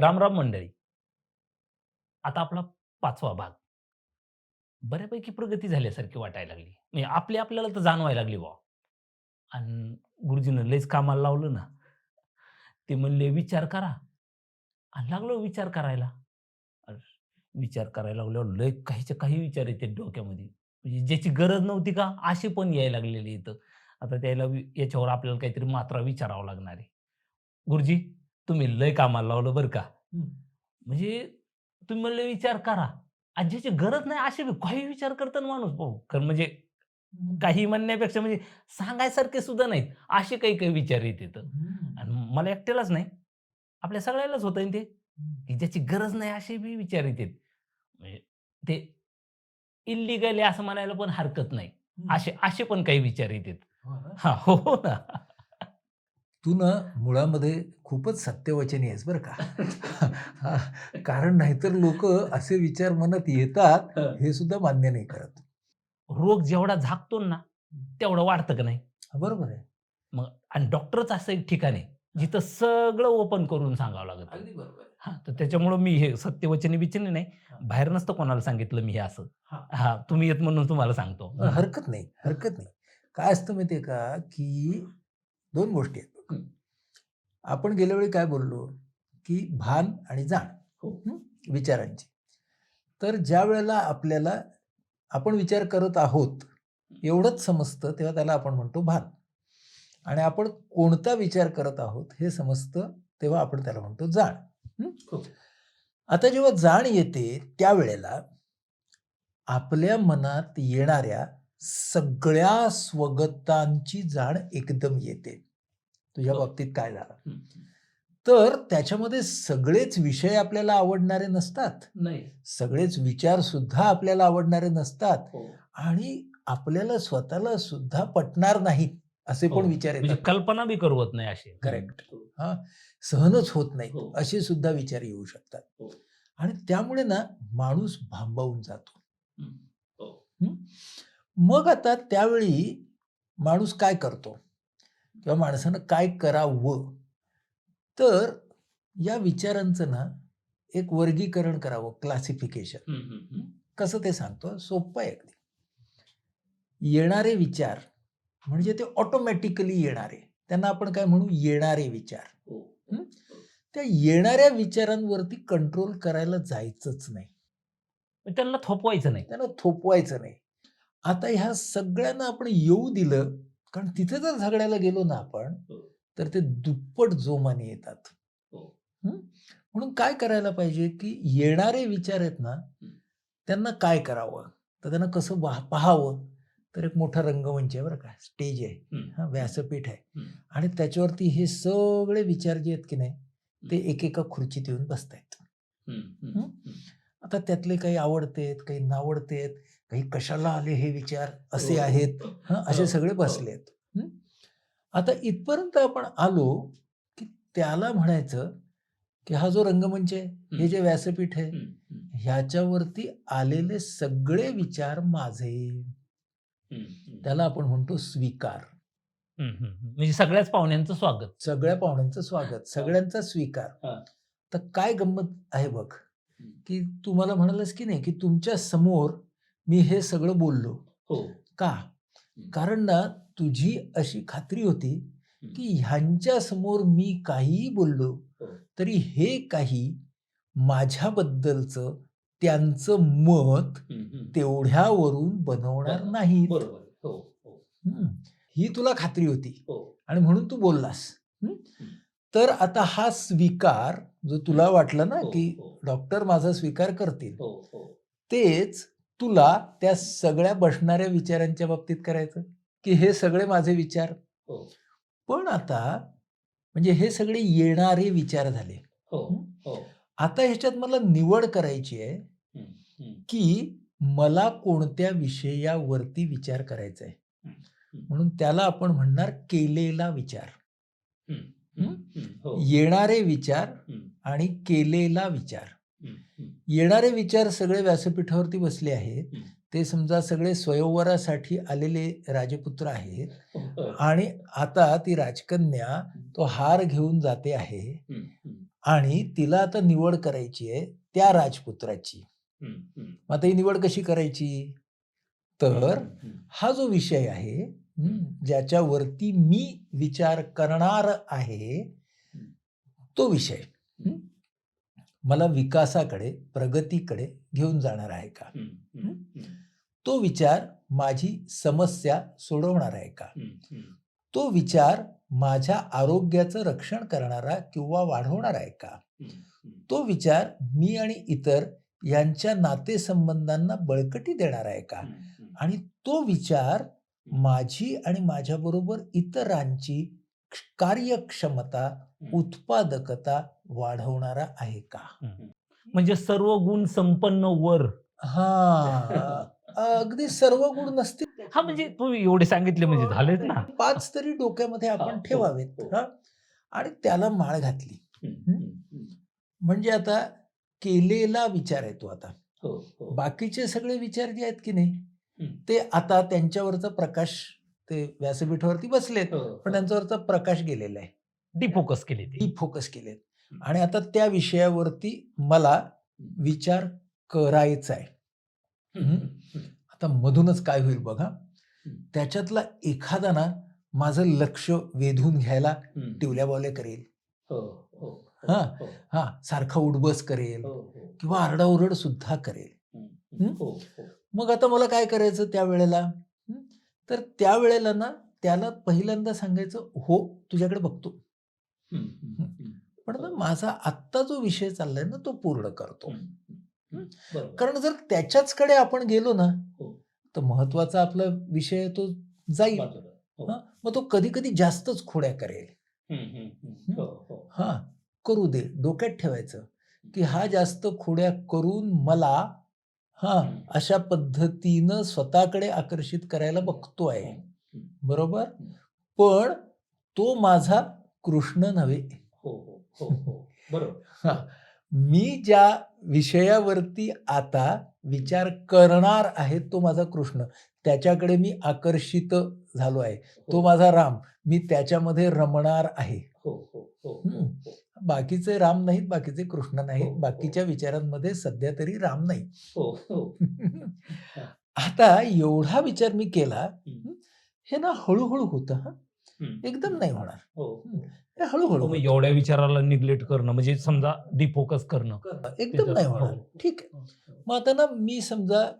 रामराम मंडळी. आता आपला पाचवा भाग. बऱ्यापैकी प्रगती झाल्यासारखी वाटायला लागली. म्हणजे आपली आपल्याला तर जाणवायला लागली बा आणि गुरुजीनं लयच कामाला लावलं ना. ते म्हणले विचार करा. आणि लागलो विचार करायला. विचार करायला लागल्यावर लय काहीच्या काही विचार येते डोक्यामध्ये. म्हणजे ज्याची गरज नव्हती का असे पण यायला लागलेले इथं. आता त्याला वि- याच्यावर आपल्याला काहीतरी मात्रा विचारावं लागणार आहे. गुरुजी तुम्ही लय कामाला लावलं बरं का. म्हणजे तुम्ही म्हणले विचार करा. आणि ज्याची गरज नाही असे बी काही विचार करतात माणूस भाऊ. कारण म्हणजे काही म्हणण्यापेक्षा म्हणजे सांगायसारखे सुद्धा नाहीत. असे काही काही विचार येत येतं. आणि मला एकट्यालाच नाही. आपल्या सगळ्यालाच होतं ते. की ज्याची गरज नाही असे बी विचार येतात म्हणजे ते इलिगल आहे असं म्हणायला पण हरकत नाही. असे असे पण काही विचार येतात हा हो हो ना. तू ना मुळामध्ये खूपच सत्यवचनी आहेस बरं का. कारण नाहीतर लोक असे विचार मनात येतात हे. सुद्धा मान्य नाही करत. रोग जेवढा झाकतो ना तेवढं वाढतं का नाही? बरोबर आहे. मग आणि डॉक्टरच असं एक ठिकाण आहे जिथं सगळं ओपन करून सांगावं लागतं. अगदी बरोबर हा तर त्याच्यामुळं मी हे सत्यवचनी बिचनी नाही बाहेर नसतं कोणाला सांगितलं मी हे असं. हा. तुम्ही येत म्हणून तुम्हाला सांगतो. हरकत नाही हरकत नाही. काय असतं माहितीये का की दोन गोष्टी आहेत. आपण गेल्या वेळी काय बोललो की भान आणि जाण हो. विचारांची तर ज्या वेळेला आपल्याला आपण विचार करत आहोत एवढंच समजतं तेव्हा त्याला आपण म्हणतो भान आणि आपण कोणता विचार करत आहोत हे समजतं तेव्हा आपण त्याला म्हणतो जाण? हो. आता जेव्हा जाण येते त्यावेळेला आपल्या मनात येणाऱ्या सगळ्या स्वगतांची जाण एकदम येते तुझ्या हो. बाबतीत काय झालं तर त्याच्यामध्ये सगळेच विषय आपल्याला आवडणारे नसतात नाही सगळेच विचार सुद्धा आपल्याला आवडणारे नसतात हो. आणि आपल्याला स्वतःला सुद्धा पटणार नाहीत असे पण हो. विचार म्हणजे येतात कल्पना बी करवत नाही असे Correct. सहनच होत नाही हो. असे सुद्धा विचार येऊ शकतात हो. आणि त्यामुळे ना माणूस भांबावून जातो. हो. हं? मग आता त्यावेळी माणूस काय करतो किंवा माणसानं काय करावं? तर या विचारांचं ना एक वर्गीकरण करावं क्लासिफिकेशन. कसं ते सांगतो? सोपं आहे अगदी. येणारे विचार म्हणजे ते ऑटोमॅटिकली येणारे. त्यांना आपण काय म्हणू? येणारे विचार. हो. त्या येणाऱ्या विचारांवरती कंट्रोल करायला जायचंच नाही. त्यांना थोपवायचं नाही. त्यांना थोपवायचं नाही. आता ह्या सगळ्यांना आपण येऊ दिलं कारण तिथे जर झगड्याला गेलो ना आपण हो. तर ते दुप्पट जोमाने येतात हो. म्हणून काय करायला पाहिजे की येणारे विचार आहेत ना त्यांना काय करावं तर त्यांना कसं पाहावं तर एक मोठा रंगमंच आहे बरं का स्टेज आहे. हा व्यासपीठ आहे. आणि त्याच्यावरती हे सगळे विचार जे आहेत की नाही ते एकेका खुर्चीत येऊन बसतायत हं? आता त्यातले काही आवडतेत काही नावडतेत काही कशाला आले हे विचार? असे हो. आहेत. हं, असे हो, सगळे हो. बसले आहेत आता इथपर्यंत आपण आलो की त्याला म्हणायचं की हा जो रंगमंच आहे हे. जे व्यासपीठ आहे ह्याच्यावरती आलेले सगळे विचार माझे. त्याला आपण म्हणतो स्वीकार. म्हणजे सगळ्याच पाहुण्यांचं स्वागत. सगळ्या पाहुण्यांचं स्वागत. सगळ्यांचा स्वीकार. तर काय गंमत आहे बघ की तू मला म्हणालस की नाही की तुमच्यासमोर मी हे सगळं बोललो. हो. का? कारण ना तुझी अशी खात्री होती की ह्यांच्या समोर मी काहीही बोललो हो. तरी हे काही माझ्याबद्दलचं त्यांचं मत. तेवढ्यावरून बनवणार. नाही हो हो. ही तुला खात्री होती. आणि म्हणून तू बोललास? तर आता हा स्वीकार जो तुला वाटलं ना की. डॉक्टर माझा स्वीकार करतील. तेच तुला त्या सगळ्या बसणाऱ्या विचारांच्या बाबतीत करायचं? की हे सगळे माझे विचार? हो. पण आता म्हणजे हे सगळे येणारे विचार झाले. हो हो? आता ह्याच्यात मला निवड करायची आहे की मला कोणत्या विषयावरती विचार करायचा आहे. म्हणून त्याला आपण म्हणणार केलेला विचार. येणारे विचार आणि केलेला विचार. येणारे विचार सगळे व्यासपीठावरती बसले आहेत. हं. ते समजा सगळे स्वयंवरासाठी आलेले राजपुत्र आहेत. हो, आणि आता ती राजकन्या तो हार घेऊन जाते आहे. आणि तिला आता निवड करायची आहे त्या राजपुत्राची. हं, हं. मग आता ही निवड कशी करायची? तर हं, हं. हा जो विषय आहे हं, ज्याच्यावरती मी विचार करणार आहे तो विषय हं, मला विकासाकडे प्रगतीकडे घेऊन जाणार आहे का. तो विचार माझी समस्या सोडवणार आहे का. तो विचार माझ्या आरोग्याचं रक्षण करणारा किंवा वाढवणार आहे का. तो विचार मी आणि इतर यांच्या नातेसंबंधांना बळकटी देणार आहे का. आणि तो विचार माझी आणि माझ्याबरोबर इतरांची कार्यक्षमता उत्पादकता वाढवणारा आहे का? म्हणजे सर्व गुण संपन्न वर. हा. अगदी सर्व गुण नसतील. हा म्हणजे तू एवढे सांगितले म्हणजे झालेच ना. पाच तरी डोक्यामध्ये हा, आपण हो, ठेवावेत. हो. हा. आणि त्याला माळ घातली. हं, हं, हं. म्हणजे आता केलेला विचार आहे तो आता. हो, हो. बाकीचे सगळे विचार जे आहेत की नाही हं. ते आता त्यांच्यावरचा प्रकाश ते व्यासपीठावरती बसलेत हो, पण हो. त्यांच्यावरचा प्रकाश गेलेला आहे डिफोकस केले ते डी फोकस केलेत आणि आता त्या विषयावरती मला विचार करायचा आहे. आता मधूनच काय होईल बघा. त्याच्यातला एखादा ना माझं लक्ष वेधून घ्यायला हं. टिवल्या बावल्या करेल हो, हो, हा. सारखा उडबस करेल. किंवा आरडाओरड सुद्धा करेल. मग आता मला काय करायचं त्या वेळेला? तर त्या वेळेला ना त्याला पहिल्यांदा सांगायचं हो तुझ्याकडे बघतो. पण ना माझा आत्ता जो विषय चाललाय ना तो पूर्ण करतो. कारण जर त्याच्याचकडे आपण गेलो ना हो. तर महत्त्वाचा आपला विषय तो जाईल. हो. मग तो कधी कधी जास्तच खोड्या करेल. हो. हा करू दे. डोक्यात ठेवायचं की हा जास्त खोड्या करून मला हा. अशा पद्धतीनं स्वतःकडे आकर्षित करायला बघतोय हं. बरोबर. पण तो माझा कृष्ण नव्हे हो, हो, हो. बरोबर. मी ज्या विषयावरती आता विचार करणार आहे तो माझा कृष्ण त्याच्याकडे मी आकर्षित झालो आहे तो. माझा राम मी त्याच्यामध्ये रमणार आहे हं. हो, हो. बाकीचे राम नाहीत बाकीचे कृष्ण हो, नाहीत हो. बाकीच्या विचारांमध्ये सध्या तरी राम नाही हो, हो. आता एवढा विचार मी केला हं. हे ना हळूहळू होतं हा हं. एकदम नाही होणार हो, हो. हे हळूहळू हो. एवढ्या विचाराला निग्लेक्ट करणं म्हणजे समजा डिफोकस करणं एकदम नाही हो. होणार ठीक आहे हो, मग आता ना मी समजा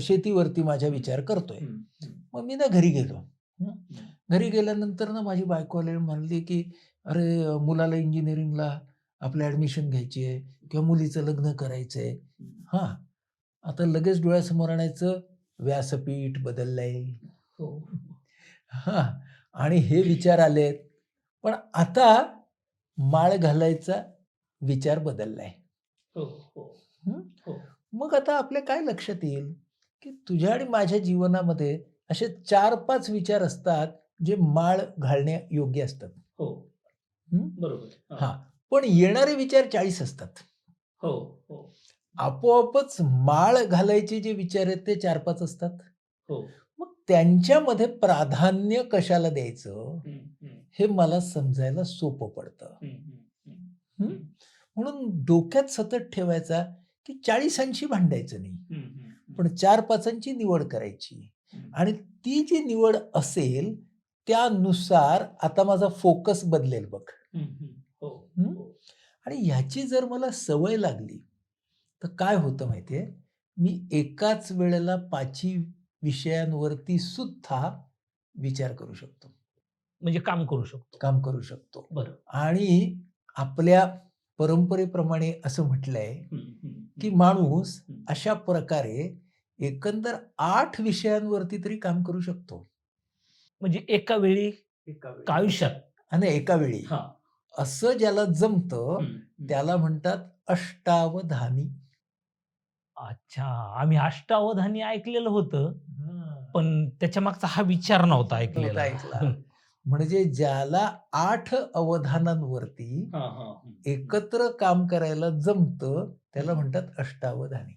शेतीवरती माझा विचार करतोय हं, हं. मग मी ना घरी गेलो हं. हं. घरी गेल्यानंतर ना माझी बायको म्हणली की अरे अ, मुलाला इंजिनिअरिंगला आपलं ॲडमिशन घ्यायची आहे किंवा मुलीचं लग्न करायचं आहे हां आता लगेच डोळ्यासमोर आणायचं व्यासपीठ बदललंय हो. हां आणि हे विचार आलेत पण आता माळ घालायचा विचार बदललाय हो, हो. हं? हो. मग आता आपल्या काय लक्षात येईल की तुझ्या आणि माझ्या जीवनामध्ये असे चार पाच विचार असतात जे माळ घालण्या योग्य असतात हो. हं? बरोबर. हा पण येणारे विचार चाळीस असतात हो, हो. आपोआपच माळ घालायचे जे विचार आहेत ते चार पाच असतात हो. मग त्यांच्यामध्ये प्राधान्य कशाला द्यायचं हं, मला समजायला सोपं पडतं? म्हणून डोक्यात सतत ठेवायचा की चाळीसांशी भांडायचं नाही. पण चार पाचांची निवड करायची. आणि ती जी निवड असेल त्यानुसार आता माझा फोकस बदलेल बघ हं, हं. आणि ह्याची जर मला सवय लागली तर काय होतं माहितीये मी एकाच वेळेला पाची विषयांवरती सुद्धा विचार करू शकतो म्हणजे काम करू शकतो. काम करू शकतो बरं. आणि आपल्या परंपरेप्रमाणे असं म्हटलंय. की माणूस. अशा प्रकारे एकंदर आठ विषयांवरती तरी काम करू शकतो म्हणजे एका वेळी आयुष्यात आणि एका वेळी हां. असं ज्याला जमतं. त्याला म्हणतात अष्टावधानी अच्छा. आम्ही अष्टावधानी ऐकलेलं होतं. पण त्याच्या मागचा हा विचार नव्हता ऐकलेला. ऐकला. म्हणजे ज्याला आठ अवधानांवरती हां, हां. हं. एकत्र काम करायला जमतं त्याला म्हणतात अष्टावधानी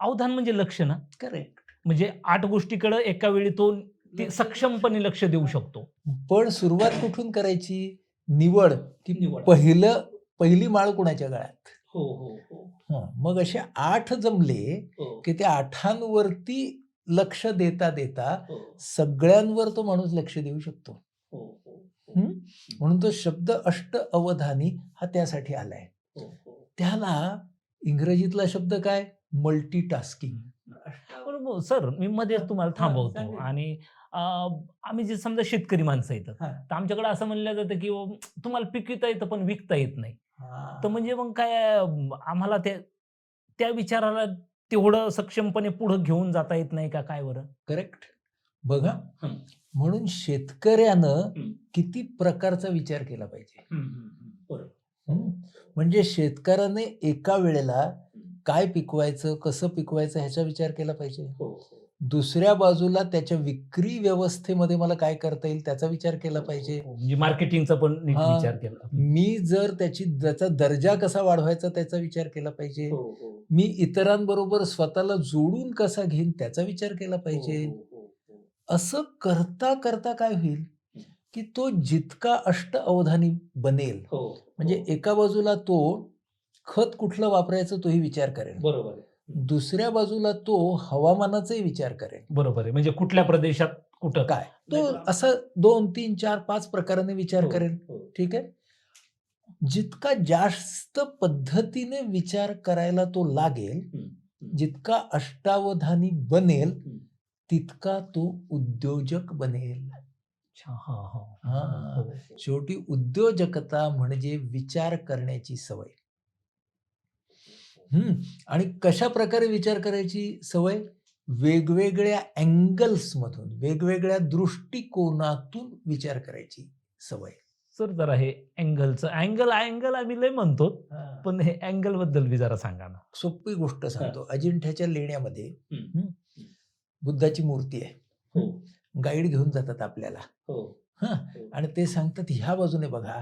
अवधान म्हणजे लक्ष ना? करेक्ट म्हणजे 8 गोष्टीकडे एका वेळी तो ते सक्षमपणे लक्ष देऊ शकतो. पण सुरुवात कुठून करायची? निवड की निवड. पहिलं पहिली माळ कुणाच्या गळ्यात? हो हो हो. हं, मग असे आठ जमले हो. की त्या आठांवरती लक्ष देता देता हो. सगळ्यांवर तो माणूस लक्ष देऊ शकतो. हो हो हं? म्हणून तो शब्द अष्ट अवधानी हा त्यासाठी आलाय. हो हो. त्याला इंग्रजीतला शब्द काय? मल्टीटास्किंग बरोबर सर मी मध्ये तुम्हाला हा, थांबवतो सांगा. आणि आम्ही जे समजा शेतकरी माणसं येतात हा. तर आमच्याकडे असं म्हणलं जातं की "ओ, तुम्हाला पिकविता येतं पण विकता येत नाही हा. तर म्हणजे मग काय आम्हाला त्या त्या विचाराला तेवढं सक्षमपणे पुढे घेऊन जाता येत नाही का काय बरं करेक्ट बघा हं. म्हणून शेतकऱ्यानं हं. किती प्रकारचा विचार केला पाहिजे बरोबर हं? म्हणजे शेतकऱ्याने एका वेळेला काय पिकवायचं कसं पिकवायचं ह्याचा विचार केला पाहिजे हो दुसऱ्या बाजूला त्याच्या विक्री व्यवस्थेमध्ये मला काय करता येईल त्याचा विचार केला पाहिजे. म्हणजे मार्केटिंगचा पण नीट हा. विचार केला. मी जर त्याची त्याचा दर्जा कसा वाढवायचा त्याचा विचार केला पाहिजे. हो, हो. मी इतरांबरोबर स्वतःला जोडून कसा घेईन त्याचा विचार केला पाहिजे. हो, हो, हो, असं करता करता काय होईल की तो जितका अष्ट अवधानी बनेल हो. म्हणजे एका बाजूला तो खत कुठलं वापरायचं तोही विचार करेल. बरोबर आहे. दुसऱ्या बाजूला तो हवामानाचाही विचार करेल. बरोबर आहे. म्हणजे कुठल्या प्रदेशात कुठं? काय? तो नाहीतर- असं दोन तीन चार पाच प्रकाराने विचार हो, करेल. हो. ठीक आहे? जितका जास्त पद्धतीने विचार करायला तो लागेल. जितका अष्टावधानी बनेल. तितका तो उद्योजक बनेल. हो. शेवटी उद्योजकता म्हणजे विचार करण्याची सवय. हम्म. आणि कशा प्रकारे विचार करायची सवय? वेगवेगळ्या अँगल्स मधून वेगवेगळ्या दृष्टिकोनातून विचार करायची सवय. सर जरा हे अँगलचं अँगल अँगल आम्ही लय म्हणतो पण हे अँगलबद्दल बी जरा सांगा ना. सोपी गोष्ट सांगतो. अजिंठ्याच्या लेण्यामध्ये बुद्धाची मूर्ती आहे. हो. गाईड घेऊन जातात आपल्याला. हो. हा. हो, आणि ते सांगतात ह्या बाजूने बघा.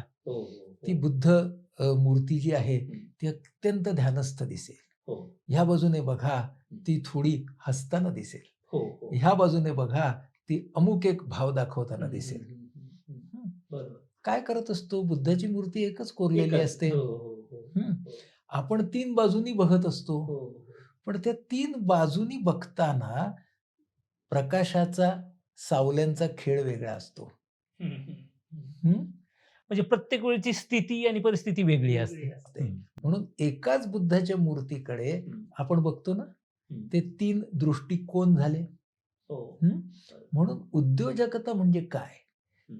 ती बुद्ध अ, मूर्ती जी आहे. ती अत्यंत ध्यानस्थ दिसेल हो, ह्या बाजूने बघा ती थोडी हसताना दिसेल हो, हो. ह्या बाजूने बघा ती अमुक एक भाव दाखवताना दिसेल. काय करत असतो बुद्धाची मूर्ती एकच कोरलेली. असते. आपण तीन बाजूनी बघत असतो. पण त्या तीन बाजूनी बघताना प्रकाशाचा सावल्यांचा खेळ वेगळा असतो. हम्म? म्हणजे प्रत्येक वेळची स्थिती आणि परिस्थिती वेगळी असते. म्हणून एकाच बुद्धाच्या मूर्तीकडे. आपण बघतो ना. ते तीन दृष्टिकोन झाले हो. म्हणून उद्योजकता म्हणजे काय.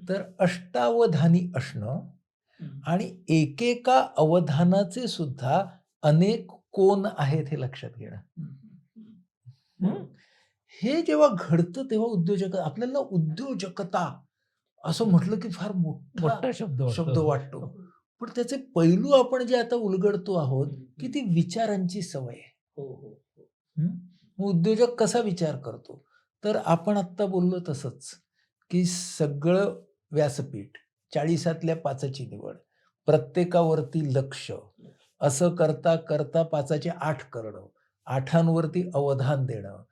तर अष्टावधानी असणं. आणि एकेका अवधानाचे सुद्धा अनेक कोण आहेत हे लक्षात घेणं. हम्म? हे जेव्हा घडतं तेव्हा उद्योजक आपल्याला उद्योजकता असं म्हटलं की फार मोठा शब्द वाटतो. शब्द वाटतो पण त्याचे पैलू आपण जे आता उलगडतो आहोत की ती विचारांची सवय आहे हो, हो, हो. हं? उद्योजक कसा विचार करतो तर आपण आत्ता बोललो तसंच की सगळं व्यासपीठ चाळीसातल्या पाचाची निवड प्रत्येकावरती लक्ष असं करता करता पाचाचे आठ करणं आठांवरती अवधान देणं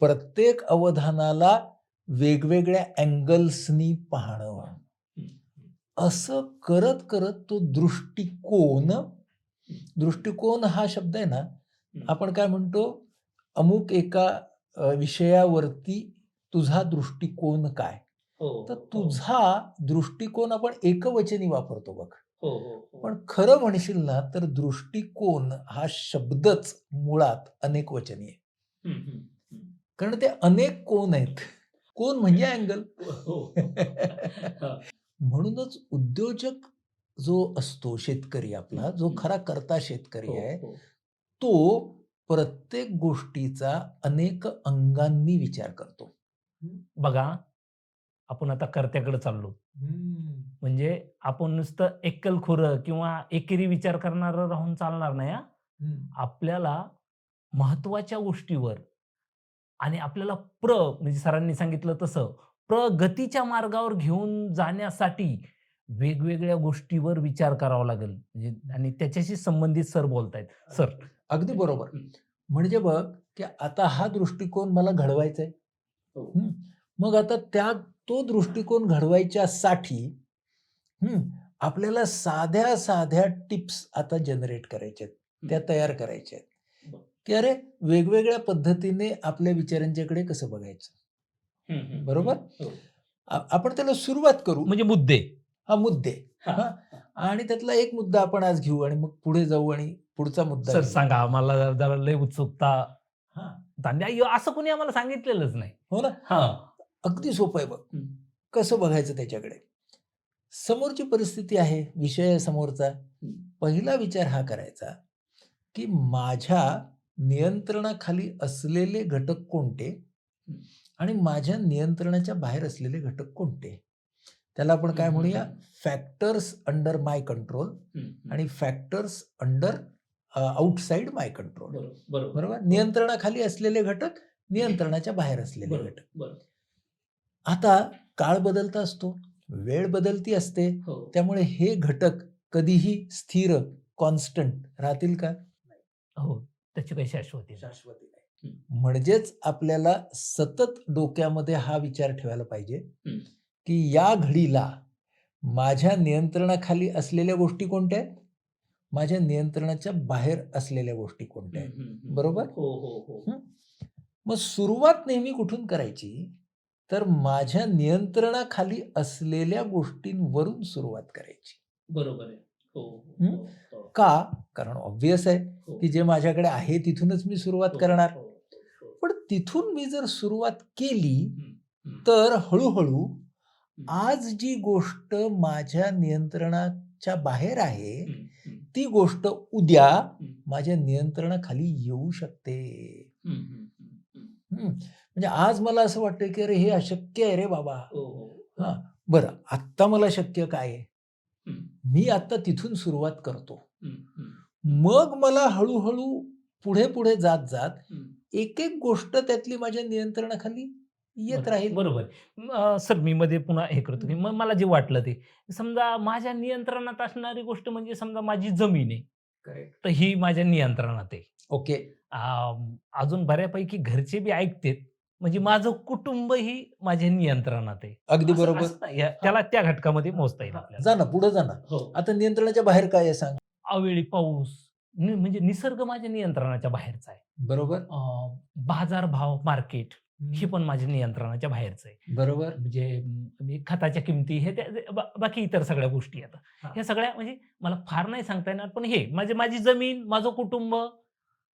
प्रत्येक अवधानाला वेगवेगळ्या अँगल्सनी पाहणं. असं करत करत तो दृष्टिकोन दृष्टिकोन हा शब्द आहे ना. आपण काय म्हणतो अमुक एका विषयावरती तुझा दृष्टिकोन काय हो, तर हो. तुझा दृष्टिकोन आपण एकवचनी वापरतो बघ हो. पण खरं म्हणशील ना तर दृष्टिकोन हा शब्दच मुळात अनेक वचनी आहे. कारण ते अनेक कोण आहेत कोण म्हणजे अँगल हो. म्हणूनच उद्योजक जो असतो शेतकरी आपला जो. खरा करता शेतकरी हो, आहे हो. तो प्रत्येक गोष्टीचा अनेक अंगांनी विचार करतो बघा आपण आता कर्त्याकडे चाललो म्हणजे आपण नुसतं एकलखुरं किंवा एकेरी विचार करणारं राहून चालणार नाही. आपल्याला महत्त्वाच्या गोष्टीवर आणि आपल्याला प्र म्हणजे सरांनी सांगितलं तसं प्रगतीच्या मार्गावर घेऊन जाण्यासाठी वेगवेगळ्या गोष्टीवर विचार करावा लागेल. म्हणजे आणि त्याच्याशी संबंधित सर बोलतायत. सर. अगदी बरोबर. म्हणजे बघ की आता हा दृष्टिकोन मला घडवायचा आहे हो. मग आता त्या तो दृष्टिकोन घडवायच्यासाठी आपल्याला साध्या साध्या टिप्स आता जनरेट करायच्या आहेत त्या तयार करायच्या आहेत. की अरे वेगवेगळ्या पद्धतीने आपल्या विचारांच्याकडे कसं बघायचं? बरोबर? हं. आपण त्याला सुरुवात करू. म्हणजे मुद्दे. हा मुद्दे. आणि त्यातला एक मुद्दा आपण आज घेऊ आणि मग पुढे जाऊ आणि पुढचा मुद्दा सर. सांगा. आम्हाला जरा लय उत्सुकता. हा. असं कोणी आम्हाला सांगितलेलंच नाही. हो ना? हा. अगदी सोपं आहे बघ. कसं बघायचं त्याच्याकडे? समोरची परिस्थिती आहे विषय समोरचा. पहिला विचार हा करायचा की माझ्या नियंत्रणाखाली असलेले घटक कोणते. आणि माझ्या नियंत्रणाच्या बाहेर असलेले घटक कोणते? त्याला आपण काय म्हणूया. फॅक्टर्स अंडर माय कंट्रोल आणि factors under outside my control. बरोबर नियंत्रणाखाली असलेले घटक नियंत्रणाच्या बाहेर असलेले घटक. आता काळ बदलता असतो वेळ बदलती असते हो. त्यामुळे हे घटक कधीही स्थिर कॉन्स्टंट राहतील का? हो. त्याची काही शाश्वती. शाश्वती हं. नाही म्हणजेच आपल्याला सतत डोक्यामध्ये हा विचार ठेवायला पाहिजे. की या घडीला माझ्या नियंत्रणाखाली असलेल्या गोष्टी कोणत्या आहेत माझ्या नियंत्रणाच्या बाहेर असलेल्या गोष्टी कोणत्या आहेत. बरोबर? हो हो हो मग सुरुवात नेहमी कुठून करायची तर माझ्या नियंत्रणाखाली असलेल्या गोष्टींवरून सुरुवात करायची बरोबर आहे का कारण ऑब्विस आहे हो. की जे माझ्याकडे आहे तिथूनच मी सुरुवात हो, करणार हो, हो, हो. पण तिथून मी जर सुरुवात केली हं, हं. तर हळूहळू हं. आज जी गोष्ट माझ्या नियंत्रणाच्या बाहेर आहे हं, हं, ती गोष्ट उद्या हं. माझ्या नियंत्रणाखाली येऊ शकते हं, हं, हं, हं. हं. म्हणजे आज मला असं वाटतं की अरे हे अशक्य आहे रे बाबा हो हो हा बरं आत्ता मला शक्य काय आहे हं, मी आत्ता तिथून सुरुवात करतो. मग मला हळूहळू पुढे पुढे जात जात. एक एक गोष्ट त्यातली माझ्या नियंत्रणाखाली येत राहील. बरोबर. सर मी मध्ये पुन्हा हे करतो. की मग मला जे वाटलं ते. समजा माझ्या नियंत्रणात असणारी गोष्ट म्हणजे समजा माझी जमीन आहे. तर ही माझ्या नियंत्रणात आहे. ओके. अजून बऱ्यापैकी घरचे बी ऐकतेत. म्हणजे माझं कुटुंब ही माझ्या नियंत्रणात आहे. अगदी बरोबर. त्याला त्या घटकामध्ये मोजता येईल जा ना पुढे जा ना. हो. आता नियंत्रणाच्या बाहेर काय आहे सांग. अवेळी पाऊस. म्हणजे निसर्ग माझ्या नियंत्रणाच्या बाहेरचा आहे. बरोबर. बाजार भाव मार्केट हे पण माझ्या नियंत्रणाच्या बाहेरचं आहे. बरोबर. म्हणजे खताच्या किमती हे त्या- बा- बाकी इतर सगळ्या गोष्टी आता हा. ह्या सगळ्या म्हणजे मला फार नाही सांगता येणार पण हे म्हणजे माझी जमीन माझं कुटुंब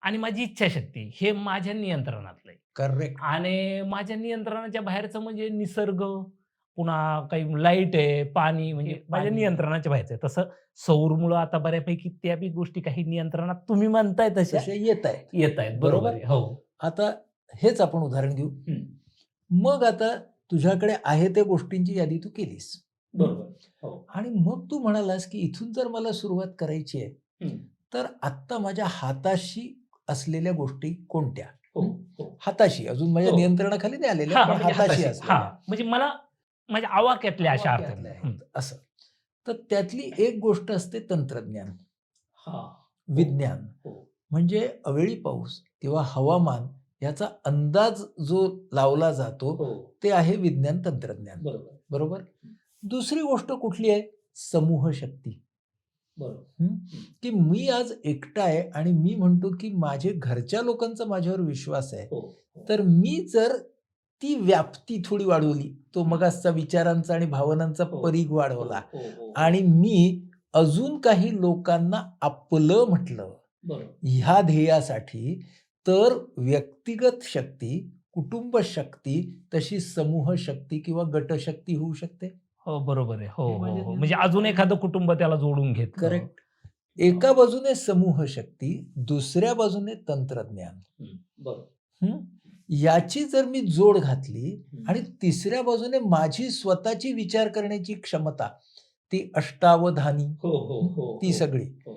आणि माझी इच्छाशक्ती हे माझ्या नियंत्रणातलं आहे. करेक्ट. आणि माझ्या नियंत्रणाच्या बाहेरचं म्हणजे निसर्ग पुन्हा काही लाइट आहे पाणी म्हणजे माझ्या. नियंत्रणाच्या बाहेरचं आहे. तसं सौरमुळं आता बऱ्यापैकी त्या बी गोष्टी काही नियंत्रणात तुम्ही म्हणताय तसे येत आहेत. येत आहेत. बरोबर. हो. आता हेच आपण उदाहरण घेऊ. मग आता तुझ्याकडे आहे त्या गोष्टींची यादी तू केलीस. बरोबर. हो. आणि मग तू म्हणालास की इथून जर मला सुरुवात करायची आहे. तर आत्ता माझ्या हाताशी असलेल्या गोष्टी कोणत्या? हो हो? हाताशी. अजून माझ्या हो. नियंत्रणाखाली नाही आलेल्या पण म्हणजे हाताशी हा म्हणजे मला माझ्या आवाक्यातल्या अशा. असं. तर त्यातली एक गोष्ट असते तंत्रज्ञान. हा. विज्ञान. म्हणजे अवेळी पाऊस किंवा हवामान याचा अंदाज जो लावला जातो ते आहे विज्ञान तंत्रज्ञान. बरोबर. बरोबर? दुसरी गोष्ट कुठली आहे? समूह शक्ती. की मी आज एकटा आहे आणि मी म्हणतो की माझे घरच्या लोकांचा माझ्यावर विश्वास आहे हो हो. तर मी जर ती व्याप्ती थोडी वाढवली तो मगासचा विचारांचा आणि भावनांचा हो. परीघ वाढवला. आणि मी अजून काही लोकांना आपलं म्हटलं ह्या ध्येयासाठी तर व्यक्तिगत शक्ती कुटुंब शक्ती तशी समूह शक्ती किंवा गटशक्ती होऊ शकते हो बरोबर आहे हो हे हो माझ्या हो म्हणजे अजून एखादं कुटुंब त्याला जोडून घेत करेक्ट एका बाजूने समूह शक्ती दुसऱ्या बाजूने तंत्रज्ञान बरोबर हं? याची जर मी जोड घातली. आणि तिसऱ्या बाजूने माझी स्वतःची विचार करण्याची क्षमता ती अष्टावधानी हो हो हो ती हो. सगळी हो.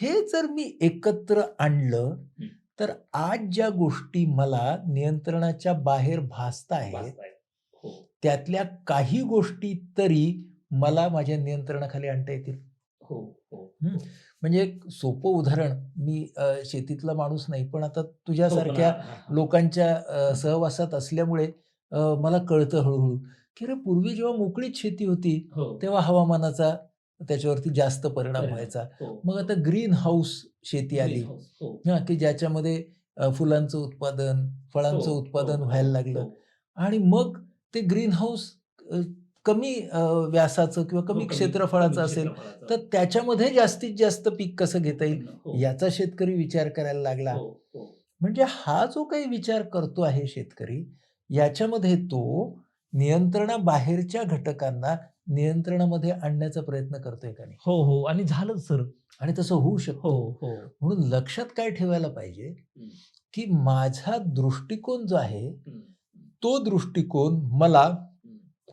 हे जर मी एकत्र आणलं हं. तर आज ज्या गोष्टी मला नियंत्रणाच्या बाहेर भासत आहेत वाचताय. त्यातल्या काही गोष्टी तरी मला माझ्या नियंत्रणाखाली आणता येतील हो हो म्हणजे एक सोपं उदाहरण मी शेतीतला माणूस नाही पण आता तुझ्यासारख्या हा- लोकांच्या सहवासात असल्यामुळे मला कळतं हळूहळू की अरे पूर्वी जेव्हा मोकळीच शेती होती हो तेव्हा हवामानाचा त्याच्यावरती जास्त परिणाम. व्हायचा हो. मग आता ग्रीन हाऊस शेती आली. हो. की ज्याच्यामध्ये फुलांचं उत्पादन फळांचं उत्पादन व्हायला लागलं. आणि मग ते ग्रीन हाऊस कमी व्यासाचं किंवा हो, कमी क्षेत्रफळाचं असेल. तर त्याच्यामध्ये जास्तीत जास्त पीक कसं घेता येईल हो, याचा शेतकरी विचार करायला लागला हो, हो. म्हणजे हा जो काही विचार करतो आहे शेतकरी याच्यामध्ये तो नियंत्रणाबाहेरच्या घटकांना नियंत्रणामध्ये आणण्याचा प्रयत्न करतोय का नाही हो हो आणि झालं सर आणि तसं होऊ हो शकतो हो म्हणून लक्षात काय ठेवायला पाहिजे. की माझा दृष्टिकोन जो आहे. तो दृष्टिकोन मला.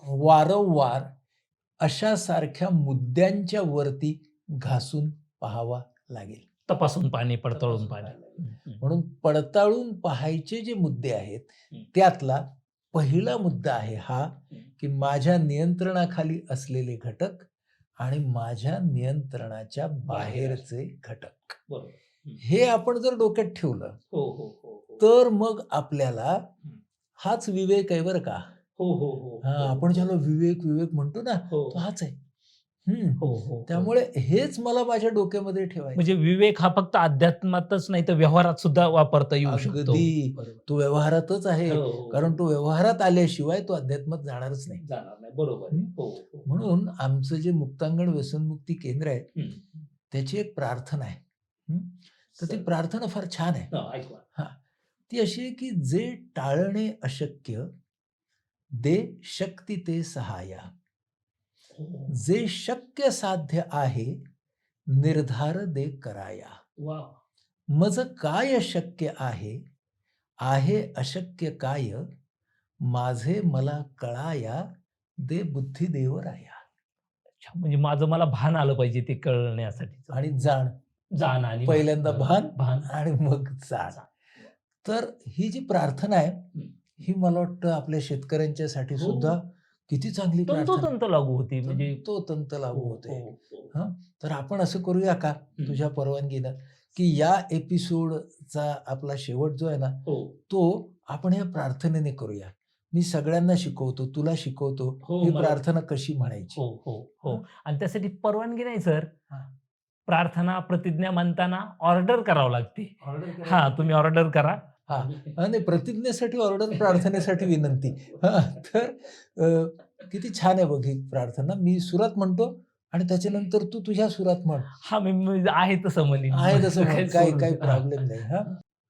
वारंवार अशा सारख्या मुद्द्यांच्या वरती घासून पाहावा लागेल तपासून पाणी पडताळून पाणी म्हणून पडताळून पाहायचे जे मुद्दे आहेत. त्यातला पहिला मुद्दा आहे हा. की माझ्या नियंत्रणाखाली असलेले घटक आणि माझ्या नियंत्रणाच्या बाहेरचे घटक हे आपण जर डोक्यात ठेवलं हो हो हो हो. तर मग आपल्याला हाच विवेक आहे बरं का हो हो हो हा हो, आपण. ज्याला विवेक विवेक म्हणतो ना हो तो हाच आहे हम्म. हो हो त्यामुळे हेच मला माझ्या डोक्यामध्ये ठेवायचं म्हणजे विवेक हा फक्त अध्यात्मातच नाही तर व्यवहारात सुद्धा वापरता येऊ शकतो अगदी बरोबर. तो व्यवहारातच आहे हो, हो, कारण तो व्यवहारात आल्याशिवाय तो अध्यात्मात जाणारच नाही जाणार नाही बरोबर आहे. हं? हो हो म्हणून आमचं जे मुक्तांगण व्यसनमुक्ती केंद्र आहे. त्याची एक प्रार्थना आहे? तर ती. प्रार्थना फार छान आहे हा, ऐकवा ती अशी आहे की जे टाळणे अशक्य दे शक्ती ते सहाय्या. हो. जे शक्य साध्य आहे निर्धार दे कराया. वा. मज काय शक्य आहे आहे अशक्य काय माझे मला कळाया दे बुद्धी देवराया अच्छा, म्हणजे माझं मला भान आलं पाहिजे ते कळण्यासाठी. आणि जाण. जाण आणि पहिल्यांदा भान भान. आणि मग जाण. तर ही जी प्रार्थना आहे ही मला वाटतं आपल्या शेतकऱ्यांच्यासाठी हो. सुद्धा किती चांगली. तंतोतंत लागू होती म्हणजे तो तंत लागू हो, होते हो, हो. तर आपण असं करूया का हं. तुझ्या परवानगीनं की या एपिसोडचा आपला शेवट जो आहे ना हो तो आपण या प्रार्थनेने करूया मी सगळ्यांना शिकवतो तुला शिकवतो हो, ही प्रार्थना कशी म्हणायची हो हो हो हं? आणि त्यासाठी परवानगी नाही सर हा. प्रार्थना प्रतिज्ञा म्हणताना ऑर्डर करावं लागते हा तुम्ही ऑर्डर करा हा. आणि प्रतिज्ञेसाठी ऑर्डर प्रार्थनेसाठी विनंती. हा तर किती छान आहे बघ ही प्रार्थना. मी सुरात म्हणतो आणि त्याच्यानंतर तू तुझ्या सुरात म्हण. हा मी आहे तसं म्हणेन आहे तसं म्हण. काही काही. प्रॉब्लेम नाही हा.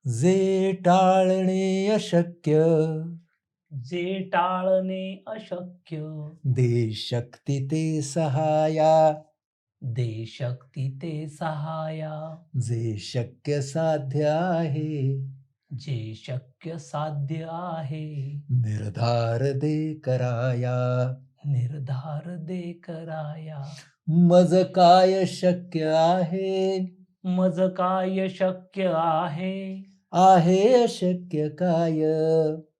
जे टाळणे अशक्य. जे टाळणे अशक्य. दे शक्ती ते सहाया. दे शक्ती ते सहाया. जे शक्य साध्य आहे. जे शक्य साध्य आहे. निर्धार दे कराया. निर्धार दे कराया. मज काय शक्य आहे? मज काय शक्य आहे? आहे अशक्य काय?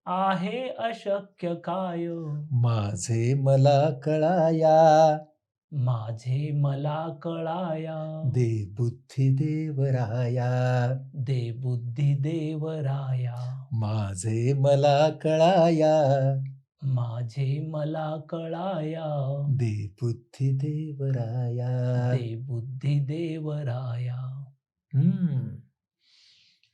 आहे अशक्य काय? माझे मला कळाया. माझे मला कळाया. दे बुद्धी देवराया दे बुद्धी देवराया माझे मला कळाया. माझे मला कळाया. दे बुद्धी देवराया दे बुद्धी देवराया हम्म.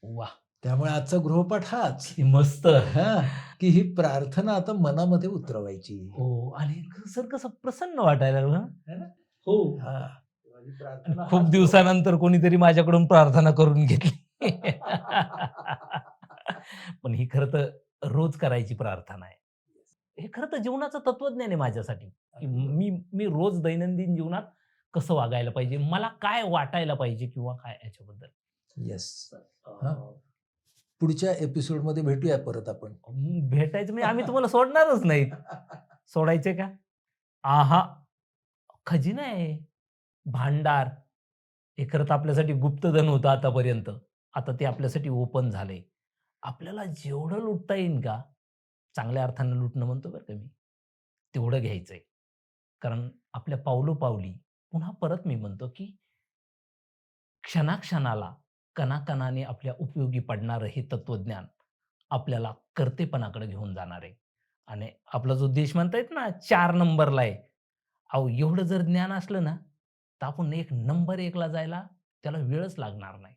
वा त्यामुळे आजचा गृहपाठ हाच. मस्त. हा की ही प्रार्थना आता मनामध्ये उतरवायची. हो आणि सर कसं प्रसन्न वाटायला लागलं ना? हो. हा. ही प्रार्थना खूप हाच- दिवसानंतर कोणीतरी माझ्याकडून प्रार्थना करून घेतली. पण ही खरं तर रोज करायची प्रार्थना आहे. हे खरं तर जीवनाचं तत्वज्ञान आहे माझ्यासाठी. की मी मी रोज दैनंदिन जीवनात कसं वागायला पाहिजे मला काय वाटायला पाहिजे किंवा काय याच्याबद्दल. येस हा. पुढच्या एपिसोडमध्ये भेटूया परत आपण. भेटायचं म्हणजे आम्ही तुम्हाला सोडणारच नाहीत. सोडायचे का? आहा खजिना आहे. भांडार. तर आपल्यासाठी गुप्तधन होतं आतापर्यंत. आता ते आपल्यासाठी ओपन झालंय. आपल्याला जेवढं लुटता येईल का? चांगल्या अर्थानं लुटणं म्हणतो बरं का मी. तेवढं घ्यायचंय. कारण आपल्या पावलोपावली पुन्हा परत मी म्हणतो की क्षणाक्षणाला कणाकणाने आपल्या उपयोगी पडणारं हे तत्वज्ञान आपल्याला कर्तेपणाकडे घेऊन जाणार आहे आणि आपला जो देश म्हणता येत ना चार नंबरला आहे अहो एवढं जर ज्ञान असलं ना तर आपण एक नंबर एकला जायला त्याला वेळच लागणार नाही.